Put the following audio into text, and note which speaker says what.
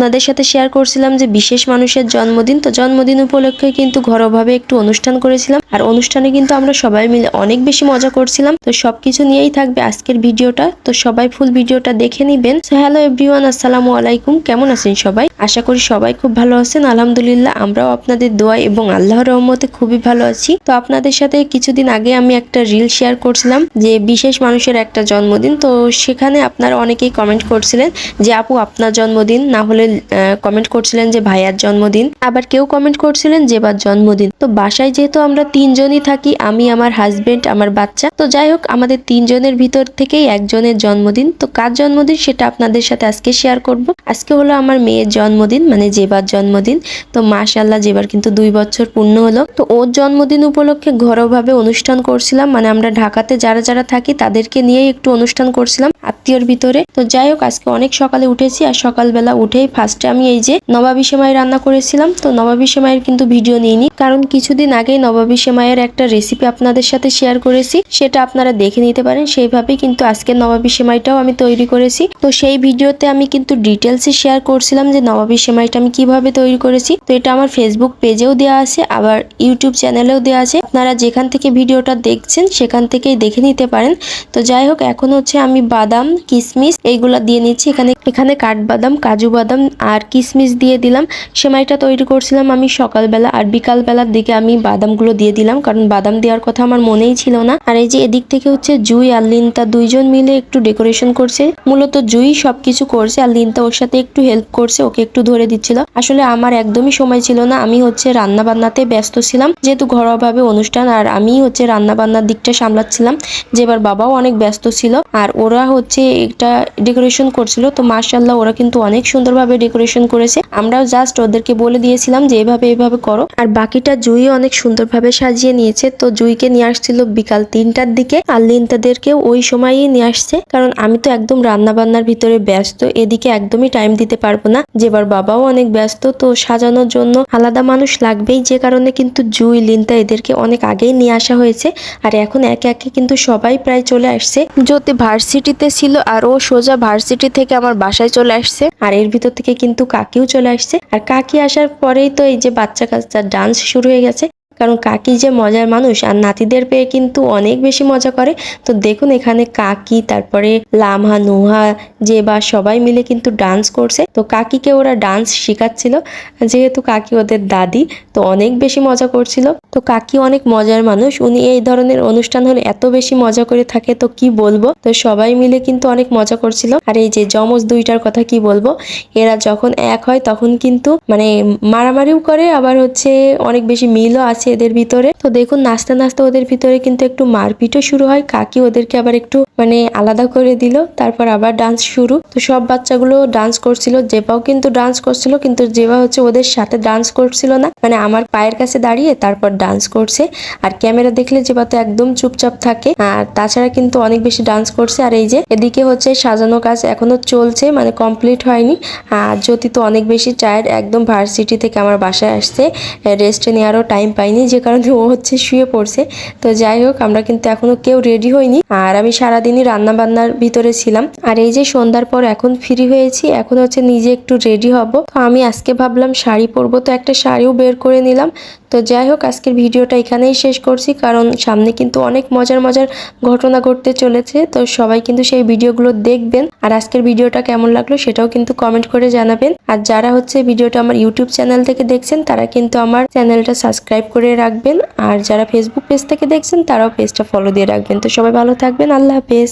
Speaker 1: আপনাদের সাথে শেয়ার করছিলাম যে বিশেষ মানুষের জন্মদিন, তো জন্মদিন উপলক্ষে কিন্তু ঘরোয়াভাবে একটু অনুষ্ঠান করেছিলাম। আর অনুষ্ঠানে কিন্তু আমরা সবাই মিলে অনেক বেশি মজা করছিলাম। তো সবকিছু নিয়েই থাকবে আজকের ভিডিওটা। তো সবাই ফুল ভিডিওটা দেখে নিবেন। সো হ্যালো এভরিওয়ান আসসালামু আলাইকুম। কেমন আছেন সবাই? আশা করি সবাই খুব ভালো আছেন। আলহামদুলিল্লাহ, আমরাও আপনাদের দোয়া এবং আল্লাহর রহমতে খুবই ভালো আছি। তো আপনাদের সাথে কিছুদিন আগে আমি একটা রিল শেয়ার করছিলাম যে বিশেষ মানুষের একটা জন্মদিন। তো সেখানে আপনারা অনেকেই কমেন্ট করছিলেন যে, আপু, আপনার জন্মদিন না হলে কমেন্ট করছিলেন যে ভাইয়ার জন্মদিন। আবার কেউ কমেন্ট করছিলেন বা জন্মদিন। তো বাসায় যেহেতু আমরা তিনজনই থাকি, আমি, আমার হাজবেন্ড আমার বাচ্চা, তো যাই হোক, আমাদের তিনজনের ভিতর থেকেই একজনের জন্মদিন। তো কার জন্মদিন সেটা আপনাদের সাথে আজকে শেয়ার করব। আজকে হলো আমার মেয়ের জন্মদিন মানে জেবার জন্মদিন। তো মাশাল্লাহ জেবার কিন্তু দুই বছর পূর্ণ হলো। তো ওর জন্মদিন উপলক্ষে ঘরোভাবে অনুষ্ঠান করছিলাম। মানে আমরা ঢাকাতে যারা যারা থাকি, তাদেরকে নিয়েই একটু অনুষ্ঠান করছিলাম আত্মীয়র ভিতরে। তো যাই হোক, আজকে অনেক সকালে উঠেছি। আর সকালবেলা উঠেই ফার্স্টে আমি এই যে নবাবী সেমাই রান্না করেছিলাম, তো নবাবী সেমাইয়ের কিন্তু ভিডিও নিইনি। কারণ কিছুদিন আগেই নবাবী সেমাইয়ের একটা রেসিপি আপনাদের সাথে শেয়ার করেছি, সেটা আপনারা দেখে নিতে পারেন। সেইভাবেই কিন্তু আজকে নবাবী সেমাইটাও আমি তৈরি করেছি। তো সেই ভিডিওতে আমি কিন্তু ডিটেলসে শেয়ার করছিলাম যে নবাবী সেমাইটা আমি কীভাবে তৈরি করেছি। তো এটা আমার ফেসবুক পেজেও দেওয়া আছে, আবার ইউটিউব চ্যানেলেও দেওয়া আছে। আপনারা যেখান থেকে ভিডিওটা দেখছেন, সেখান থেকেই দেখে নিতে পারেন। তো যাই হোক, এখন হচ্ছে আমি বাদাম কিশমিশ এইগুলা দিয়ে নিচ্ছি। এখানে এখানে কাঠবাদাম, কাজু বাদাম আর কিশমিশ দিয়ে দিলাম। সেমাইটা তৈরি করছিলাম আমি সকালবেলা আর বিকালবেলার দিকে আমি বাদামগুলো দিয়ে দিলাম, কারণ বাদাম দেওয়ার কথা আমার মনেই ছিল না। আর এই যে এদিক থেকে হচ্ছে জুই আর লিনতা দুইজন মিলে একটু ডেকোরেশন করছে, মূলত জুই সবকিছু করছে আর লিনতা ওর সাথে একটু হেল্প করছে, ওকে একটু ধরে দিচ্ছিল। আসলে আমার একদমই সময় ছিল না, আমি হচ্ছে রান্না বান্নাতে ব্যস্ত ছিলাম, যেহেতু ঘরোয়াভাবে অনুষ্ঠান আর আমি হচ্ছে রান্না বান্নার দিকটা সামলাচ্ছিলাম, যে এবার বাবাও অনেক ব্যস্ত ছিল আর ওরা হচ্ছে এটা ডেকোরেশন করছিল, তো মার্শাল্লাহ ওরা কিন্তু অনেক সুন্দরভাবে ডেকোরেশন করেছে আমরাও জাস্ট ওদেরকে বলে দিয়েছিলাম যে এভাবে এভাবে করো। আর বাকিটা জুই অনেক সুন্দরভাবে সাজিয়ে নিয়েছে তো জুইকে নিয়ে আসছিল বিকাল তিনটার দিকে আর লিনতাদেরকেও ওই সময়ই নিয়ে আসছে। কারণ আমি তো একদম রান্না বান্নার ভিতরে ব্যস্ত এদিকে একদমই টাইম দিতে পারব না। যেবার বাবাও অনেক ব্যস্ত তো সাজানোর জন্য আলাদা মানুষ লাগবেই যে কারণে কিন্তু জুই লিনতা এদেরকে অনেক আগেই নিয়ে আসা হয়েছে। আর এখন একে একে কিন্তু সবাই প্রায় চলে আসছে। জ্যোতি ভার্সিটিতে ছিল আর ও সোজা ভার্সিটি থেকে আমার বাসায় চলে আসছে। আর এর ভিতর থেকে কিন্তু কাকিও চলে আসছে। আর কাকি আসার পরেই তো এই যে বাচ্চা কাচ্চার ডান্স শুরু হয়ে গেছে। কারণ কাকি যে মজার মানুষ আর নাতিদের পেয়ে কিন্তু অনেক বেশি মজা করে। তো দেখুন এখানে কাকি, তারপরে লামহা, নুহা যে বা সবাই মিলে কিন্তু ডান্স করছে। তো কাকিকে ওরা ডান্স শেখাচ্ছিল, যেহেতু কাকি ওদের দাদি, তো অনেক বেশি মজা করছিল। তো কাকি অনেক মজার মানুষ, উনি এই ধরনের অনুষ্ঠান হলে এত বেশি মজা করে থাকে, তো কি বলব? তো সবাই মিলে কিন্তু অনেক মজা করছিল। আর এই যে যমজ দুইটার কথা কি বলব? এরা যখন এক হয় তখন কিন্তু মানে মারামারিও করে, আবার হচ্ছে অনেক বেশি মিলও আছে এদের ভিতরে। তো দেখুন, নাচতে নাচতে ওদের ভিতরে কিন্তু একটু মারপিটও শুরু হয়। কাকি ওদেরকে আবার একটু মানে আলাদা করে দিল। তারপর আবার ডান্স শুরু। তো সব বাচ্চাগুলো ডান্স করছিল। জেবাও কিন্তু ডান্স করছিল, কিন্তু জেবা হচ্ছে ওদের সাথে ডান্স করছিল না। মানে আমার পায়ের কাছে দাঁড়িয়ে তারপর ডান্স করছে। আর ক্যামেরা দেখলে জেবা তো একদম চুপচাপ থাকে। আর তাছাড়া কিন্তু অনেক বেশি ডান্স করছে। আর এই যে, এদিকে হচ্ছে সাজানো কাজ এখনও চলছে মানে কমপ্লিট হয়নি। আর জ্যোতি তো অনেক বেশি টায়ার্ড একদম ভার্সিটি থেকে আমার বাসায় আসছে। রেস্ট নেওয়ারও টাইম পাইনি যে কারণে ও হচ্ছে শুয়ে পড়ছে। তো যাই হোক, আমরা কিন্তু এখনও কেউ রেডি হইনি। আর আমি সারাদিনই রান্না বান্নার ভিতরে ছিলাম। আর এই যে সন্ধ্যার পর এখন ফ্রি হয়েছি, এখন হচ্ছে নিজে একটু রেডি হব। তো আমি আজকে ভাবলাম শাড়ি পরবো, তো একটা শাড়িও বের করে নিলাম। তো যাই হোক, আজকের ভিডিওটা এখানেই শেষ করছি, কারণ সামনে কিন্তু অনেক মজার মজার ঘটনা ঘটতে চলেছে। তো সবাই কিন্তু সেই ভিডিওগুলো দেখবেন। আর আজকের ভিডিওটা কেমন লাগল সেটাও কিন্তু কমেন্ট করে জানাবেন। আর যারা হচ্ছে ভিডিওটা আমার ইউটিউব চ্যানেল থেকে দেখছেন, তারা কিন্তু আমার চ্যানেলটা সাবস্ক্রাইব করে রাখবেন। আর যারা ফেসবুক পেজ থেকে দেখছেন, তারাও পেজটা ফলো দিয়ে রাখবেন। তো সবাই ভালো থাকবেন। আল্লাহ হাফেজ।